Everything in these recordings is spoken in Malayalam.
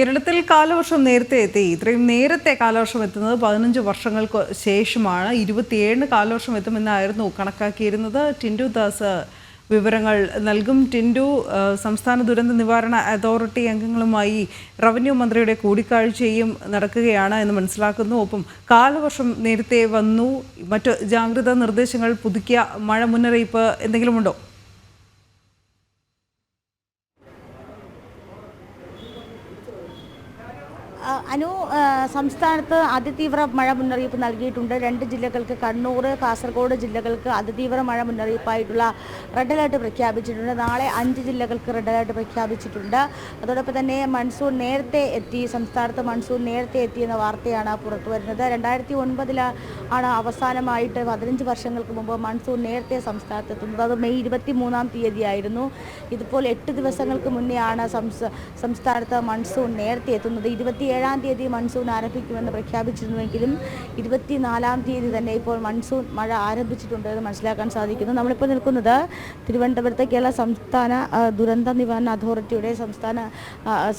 കേരളത്തിൽ കാലവർഷം നേരത്തെ എത്തി. ഇത്രയും നേരത്തെ കാലവർഷം എത്തുന്നത് പതിനഞ്ച് വർഷങ്ങൾക്ക് ശേഷമാണ്. ഇരുപത്തിയേഴിന് കാലവർഷം എത്തുമെന്നായിരുന്നു കണക്കാക്കിയിരുന്നത്. ടിൻഡു ദാസ് വിവരങ്ങൾ നൽകും. ടിൻഡു സംസ്ഥാന ദുരന്ത നിവാരണ അതോറിറ്റി അംഗങ്ങളുമായി റവന്യൂ മന്ത്രിയുടെ കൂടിക്കാഴ്ചയും നടക്കുകയാണ് എന്ന് മനസ്സിലാക്കുന്നു. ഒപ്പം കാലവർഷം നേരത്തെ വന്നു. മറ്റ് ജാഗ്രതാ നിർദ്ദേശങ്ങൾ പുതുക്കിയ മഴ മുന്നറിയിപ്പ് എന്തെങ്കിലുമുണ്ടോ അനു സംസ്ഥാനത്ത് അതിതീവ്ര മഴ മുന്നറിയിപ്പ് നൽകിയിട്ടുണ്ട്. രണ്ട് ജില്ലകൾക്ക് കണ്ണൂർ കാസർഗോഡ് ജില്ലകൾക്ക് അതിതീവ്ര മഴ മുന്നറിയിപ്പായിട്ടുള്ള റെഡ് അലേർട്ട് പ്രഖ്യാപിച്ചിട്ടുണ്ട്. നാളെ അഞ്ച് ജില്ലകൾക്ക് റെഡ് അലേർട്ട് പ്രഖ്യാപിച്ചിട്ടുണ്ട്. അതോടൊപ്പം തന്നെ മൺസൂൺ നേരത്തെ എത്തി സംസ്ഥാനത്ത് മൺസൂൺ നേരത്തെ എത്തി എന്ന വാർത്തയാണ് പുറത്തു വരുന്നത്. രണ്ടായിരത്തി ഒൻപതിൽ ആണ് അവസാനമായിട്ട് പതിനഞ്ച് വർഷങ്ങൾക്ക് മുമ്പ് മൺസൂൺ നേരത്തെ സംസ്ഥാനത്ത് എത്തുന്നത്. അത് മെയ് ഇരുപത്തി മൂന്നാം തീയതിയായിരുന്നു. ഇതിപ്പോൾ എട്ട് ദിവസങ്ങൾക്ക് മുന്നെയാണ് സംസ്ഥാ സംസ്ഥാനത്ത് മൺസൂൺ നേരത്തെ എത്തുന്നത്. ഇരുപത്തിയേഴാം തീയതി മൺസൂൺ ആരംഭിക്കുമെന്ന് പ്രഖ്യാപിച്ചിരുന്നുവെങ്കിലും ഇരുപത്തിനാലാം തീയതി തന്നെ ഇപ്പോൾ മൺസൂൺ മഴ ആരംഭിച്ചിട്ടുണ്ട് എന്ന് മനസ്സിലാക്കാൻ സാധിക്കുന്നു. നമ്മളിപ്പോൾ നിൽക്കുന്നത് തിരുവനന്തപുരത്തെ കേരള സംസ്ഥാന ദുരന്ത നിവാരണ അതോറിറ്റിയുടെ സംസ്ഥാന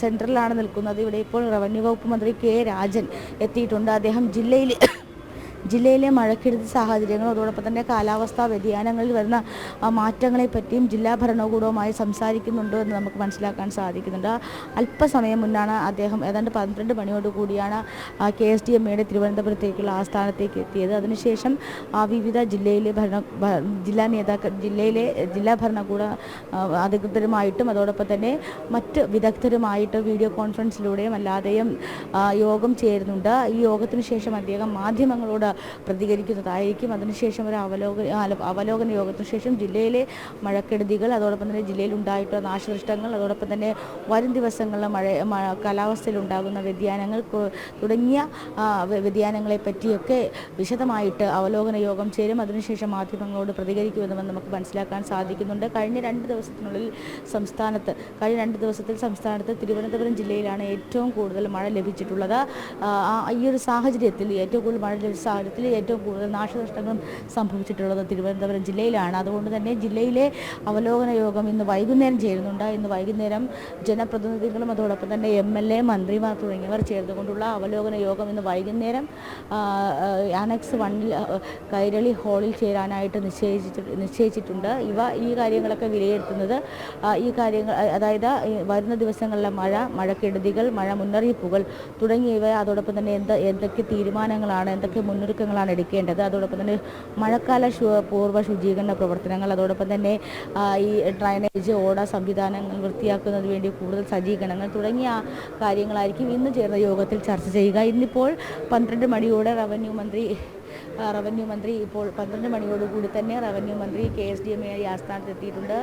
സെൻട്രലാണ് നിൽക്കുന്നത്. ഇവിടെ ഇപ്പോൾ റവന്യൂ വകുപ്പ് മന്ത്രി കെ രാജൻ എത്തിയിട്ടുണ്ട്. അദ്ദേഹം ജില്ലയിൽ ജില്ലയിലെ മഴക്കെടുതി സാഹചര്യങ്ങളും അതോടൊപ്പം തന്നെ കാലാവസ്ഥാ വ്യതിയാനങ്ങളിൽ വരുന്ന മാറ്റങ്ങളെപ്പറ്റിയും ജില്ലാ ഭരണകൂടവുമായി സംസാരിക്കുന്നുണ്ട് എന്ന് നമുക്ക് മനസ്സിലാക്കാൻ സാധിക്കുന്നുണ്ട്. അല്പസമയം മുന്നാണ് അദ്ദേഹം ഏതാണ്ട് പന്ത്രണ്ട് മണിയോട് കൂടിയാണ് കെ എസ് ഡി എം എയുടെ തിരുവനന്തപുരത്തേക്കുള്ള ആസ്ഥാനത്തേക്ക് എത്തിയത്. അതിനുശേഷം വിവിധ ജില്ലയിലെ ഭരണ ജില്ലാ നേതാക്കൾ ജില്ലയിലെ ജില്ലാ ഭരണകൂട അധികൃതരുമായിട്ടും അതോടൊപ്പം തന്നെ മറ്റ് വിദഗ്ധരുമായിട്ട് വീഡിയോ കോൺഫറൻസിലൂടെയും അല്ലാതെയും യോഗം ചേരുന്നുണ്ട്. ഈ യോഗത്തിന് ശേഷം അദ്ദേഹം മാധ്യമങ്ങളോട് പ്രതികരിക്കുന്നതായിരിക്കും. അതിനുശേഷം ഒരു അവലോകന അവലോകന യോഗത്തിന് ശേഷം ജില്ലയിലെ മഴക്കെടുതികൾ അതോടൊപ്പം തന്നെ ജില്ലയിൽ ഉണ്ടായിട്ടുള്ള നാശനഷ്ടങ്ങൾ അതോടൊപ്പം തന്നെ വരും ദിവസങ്ങളിലെ മഴ കാലാവസ്ഥയിൽ ഉണ്ടാകുന്ന വ്യതിയാനങ്ങൾ തുടങ്ങിയ വ്യതിയാനങ്ങളെ പറ്റിയൊക്കെ വിശദമായിട്ട് അവലോകന യോഗം ചേരും. അതിനുശേഷം മാധ്യമങ്ങളോട് പ്രതികരിക്കുമെന്നും നമുക്ക് മനസ്സിലാക്കാൻ സാധിക്കുന്നുണ്ട്. കഴിഞ്ഞ രണ്ട് ദിവസത്തിനുള്ളിൽ സംസ്ഥാനത്ത് കഴിഞ്ഞ രണ്ട് ദിവസത്തിൽ സംസ്ഥാനത്ത് തിരുവനന്തപുരം ജില്ലയിലാണ് ഏറ്റവും കൂടുതൽ മഴ ലഭിച്ചിട്ടുള്ളത്. ഈ ഒരു സാഹചര്യത്തിൽ ഏറ്റവും കൂടുതൽ മഴ ലഭിച്ച സാഹചര്യത്തിൽ ഏറ്റവും കൂടുതൽ നാശനഷ്ടങ്ങളും സംഭവിച്ചിട്ടുള്ളത് തിരുവനന്തപുരം ജില്ലയിലാണ്. അതുകൊണ്ട് തന്നെ ജില്ലയിലെ അവലോകന യോഗം ഇന്ന് വൈകുന്നേരം ചേരുന്നുണ്ട്. ഇന്ന് വൈകുന്നേരം ജനപ്രതിനിധികളും അതോടൊപ്പം തന്നെ എം എൽ എ മന്ത്രിമാർ തുടങ്ങിയവർ ചേർന്നുകൊണ്ടുള്ള അവലോകന യോഗം ഇന്ന് വൈകുന്നേരം ആനക്സ് വണ്ണിൽ കൈരളി ഹാളിൽ ചേരാനായിട്ട് നിശ്ചയിച്ചിട്ട് നിശ്ചയിച്ചിട്ടുണ്ട്. ഇവ ഈ കാര്യങ്ങളൊക്കെ വിലയിരുത്തുന്നത് ഈ കാര്യങ്ങൾ അതായത് വരുന്ന ദിവസങ്ങളിലെ മഴ മഴക്കെടുതികൾ മഴ മുന്നറിയിപ്പുകൾ തുടങ്ങിയവ അതോടൊപ്പം തന്നെ എന്ത് എന്തൊക്കെ തീരുമാനങ്ങളാണ് എന്തൊക്കെ മുന്നൊരുക്കങ്ങളാണ് എടുക്കേണ്ടത്. അതോടൊപ്പം തന്നെ മഴക്കാല പൂർവ ശുചീകരണ പ്രവർത്തനങ്ങൾ അതോടൊപ്പം തന്നെ ഈ ഡ്രൈനേജ് ഓട സംവിധാനങ്ങൾ വൃത്തിയാക്കുന്നതിന് വേണ്ടി കൂടുതൽ സജ്ജീകരണങ്ങൾ തുടങ്ങിയ കാര്യങ്ങളായിരിക്കും ഇന്ന് ചേർന്ന യോഗത്തിൽ ചർച്ച ചെയ്യുക. ഇന്നിപ്പോൾ പന്ത്രണ്ട് മണിയോടെ റവന്യൂ മന്ത്രി റവന്യൂ മന്ത്രി ഇപ്പോൾ പന്ത്രണ്ട് മണിയോടുകൂടി തന്നെ റവന്യൂ മന്ത്രി K S D M A ആസ്ഥാനത്ത് എത്തിയിട്ടുണ്ട്.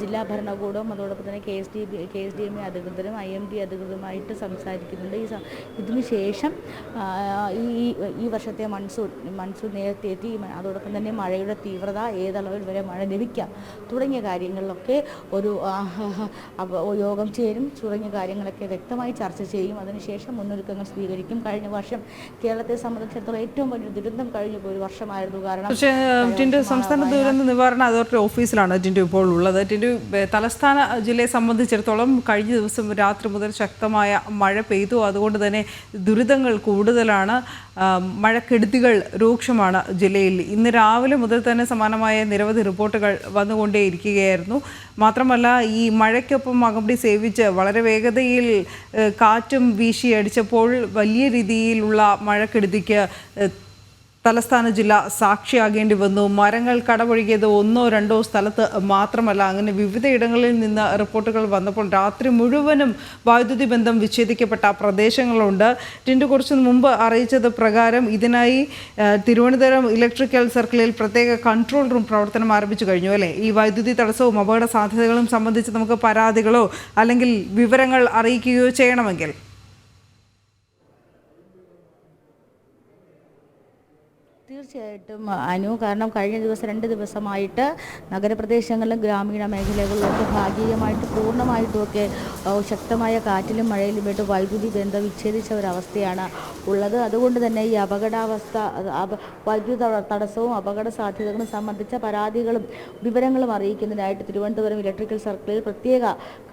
ജില്ലാ ഭരണകൂടവും അതോടൊപ്പം തന്നെ K S D K S D M A അധികൃതരും ഐ എം ഡി അധികൃതരുമായിട്ട് സംസാരിക്കുന്നുണ്ട്. ഈ ഇതിനുശേഷം ഇതിനു ശേഷം ഈ ഈ- വർഷത്തെ മൺസൂൺ മൺസൂൺ നേരത്തെ എത്തി. അതോടൊപ്പം തന്നെ മഴയുടെ തീവ്രത ഏതളവിൽ വരെ മഴ ലഭിക്കാം തുടങ്ങിയ കാര്യങ്ങളിലൊക്കെ ഒരു യോഗം ചേരും. തുടങ്ങിയ കാര്യങ്ങളൊക്കെ വ്യക്തമായി ചർച്ച ചെയ്യും. അതിനുശേഷം മുന്നൊരുക്കങ്ങൾ സ്വീകരിക്കും. കഴിഞ്ഞ വർഷം കേരളത്തെ സംബന്ധിച്ചിടത്തോളം ഏറ്റവും വലിയ ദുരന്തം കഴിഞ്ഞ ഒരു വർഷമായിരുന്നു കാരണം പക്ഷേ ടിൻഡു സംസ്ഥാന ദുരന്ത നിവാരണ അതോറിറ്റി ഓഫീസിലാണ് ടിൻഡു ഇപ്പോൾ ഉള്ളത്. ടിൻഡു തലസ്ഥാന ജില്ലയെ സംബന്ധിച്ചിടത്തോളം കഴിഞ്ഞ ദിവസം രാത്രി മുതൽ ശക്തമായ മഴ പെയ്തു. അതുകൊണ്ട് തന്നെ ദുരിതങ്ങൾ കൂടുതലാണ്. മഴക്കെടുതികൾ രൂക്ഷമാണ് ജില്ലയിൽ. ഇന്ന് രാവിലെ മുതൽ തന്നെ സമാനമായ നിരവധി റിപ്പോർട്ടുകൾ വന്നുകൊണ്ടേയിരിക്കുകയായിരുന്നു. മാത്രമല്ല ഈ മഴയ്ക്കൊപ്പം അകമ്പടി സേവിച്ച് വളരെ വേഗതയിൽ കാറ്റും വീശിയടിച്ചപ്പോൾ വലിയ രീതിയിലുള്ള മഴക്കെടുതിക്ക് തലസ്ഥാന ജില്ല സാക്ഷിയാകേണ്ടി വന്നു. മരങ്ങൾ കടപൊഴുകിയത് ഒന്നോ രണ്ടോ സ്ഥലത്ത് മാത്രമല്ല അങ്ങനെ വിവിധയിടങ്ങളിൽ നിന്ന് റിപ്പോർട്ടുകൾ വന്നപ്പോൾ രാത്രി മുഴുവനും വൈദ്യുതി ബന്ധം വിച്ഛേദിക്കപ്പെട്ട പ്രദേശങ്ങളുണ്ട്. ടിൻഡു കുറച്ച് മുമ്പ് അറിയിച്ചത് പ്രകാരം ഇതിനായി തിരുവനന്തപുരം ഇലക്ട്രിക്കൽ സർക്കിളിൽ പ്രത്യേക കൺട്രോൾ റൂം പ്രവർത്തനം ആരംഭിച്ചു കഴിഞ്ഞു അല്ലേ? ഈ വൈദ്യുതി തടസ്സവും അപകട സാധ്യതകളും സംബന്ധിച്ച് നമുക്ക് പരാതികളോ അല്ലെങ്കിൽ വിവരങ്ങൾ അറിയിക്കുകയോ ചെയ്യണമെങ്കിൽ. തീർച്ചയായിട്ടും അനു. കാരണം കഴിഞ്ഞ ദിവസം രണ്ട് ദിവസമായിട്ട് നഗരപ്രദേശങ്ങളിലും ഗ്രാമീണ മേഖലകളിലൊക്കെ ഭാഗികമായിട്ട് പൂർണമായിട്ടുമൊക്കെ ശക്തമായ കാറ്റിലും മഴയിലും പെട്ട് വൈദ്യുതി ബന്ധം വിച്ഛേദിച്ച ഒരവസ്ഥയാണ് ഉള്ളത്. അതുകൊണ്ട് തന്നെ ഈ അപകടാവസ്ഥ വൈദ്യുതി തടസ്സവും അപകട സാധ്യതകളും സംബന്ധിച്ച പരാതികളും വിവരങ്ങളും അറിയിക്കുന്നതിനായിട്ട് തിരുവനന്തപുരം ഇലക്ട്രിക്കൽ സർക്കിളിൽ പ്രത്യേക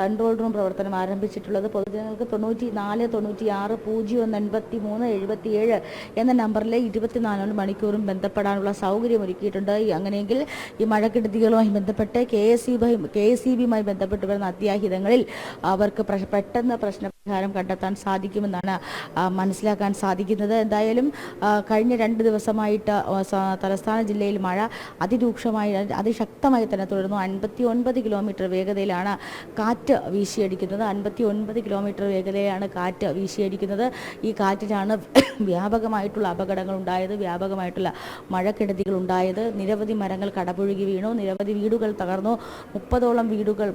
കൺട്രോൾ റൂം പ്രവർത്തനം ആരംഭിച്ചിട്ടുള്ളത്. പൊതുജനങ്ങൾക്ക് തൊണ്ണൂറ്റി നാല് തൊണ്ണൂറ്റി ആറ് പൂജ്യം ഒന്ന് എൺപത്തി മൂന്ന് എഴുപത്തി ഏഴ് എന്ന നമ്പറിലെ ഇരുപത്തിനാല് മണിക്കൂറും ബന്ധപ്പെടാനുള്ള സൗകര്യം ഒരുക്കിയിട്ടുണ്ട്. അങ്ങനെയെങ്കിൽ ഈ മഴക്കെടുതികളുമായി ബന്ധപ്പെട്ട് K S E K S E ബിയുമായി ബന്ധപ്പെട്ട് വരുന്ന അത്യാഹിതങ്ങളിൽ അവർക്ക് പെട്ടെന്ന് പെട്ടെന്ന് പ്രശ്നപരിഹാരം കണ്ടെത്താൻ സാധിക്കുമെന്നാണ് മനസ്സിലാക്കാൻ സാധിക്കുന്നത്. എന്തായാലും കഴിഞ്ഞ രണ്ട് ദിവസമായിട്ട് തലസ്ഥാന ജില്ലയിൽ മഴ അതിരൂക്ഷമായി അതിശക്തമായി തന്നെ തുടരുന്നു. അൻപത്തി ഒൻപത് കിലോമീറ്റർ വേഗതയിലാണ് കാറ്റ് വീശിയടിക്കുന്നത്. അൻപത്തി ഒൻപത് കിലോമീറ്റർ വേഗതയിലാണ് കാറ്റ് വീശിയടിക്കുന്നത്. ഈ കാറ്റിലാണ് വ്യാപകമായിട്ടുള്ള അപകടങ്ങൾ ഉണ്ടായത് വ്യാപകമായിട്ടുള്ള മഴക്കെടുതികൾ ഉണ്ടായത്. നിരവധി മരങ്ങൾ കടപുഴുകി വീണു നിരവധി വീടുകൾ തകർന്നു. മുപ്പതോളം വീടുകൾ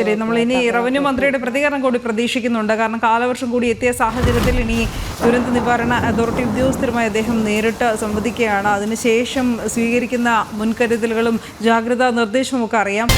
ശരി നമ്മൾ ഇനി റവന്യൂ മന്ത്രിയുടെ പ്രതികരണം കൂടി പ്രതീക്ഷിക്കുന്നുണ്ട്. കാരണം കാലവർഷം കൂടി എത്തിയ സാഹചര്യത്തിൽ ഇനി ദുരന്ത നിവാരണ അതോറിറ്റി ഉദ്യോഗസ്ഥരുമായി അദ്ദേഹം നേരിട്ട് സംവദിക്കുകയാണ്. അതിനുശേഷം സ്വീകരിക്കുന്ന മുൻകരുതലുകളും ജാഗ്രതാ നിർദ്ദേശവും ഒക്കെ അറിയാം.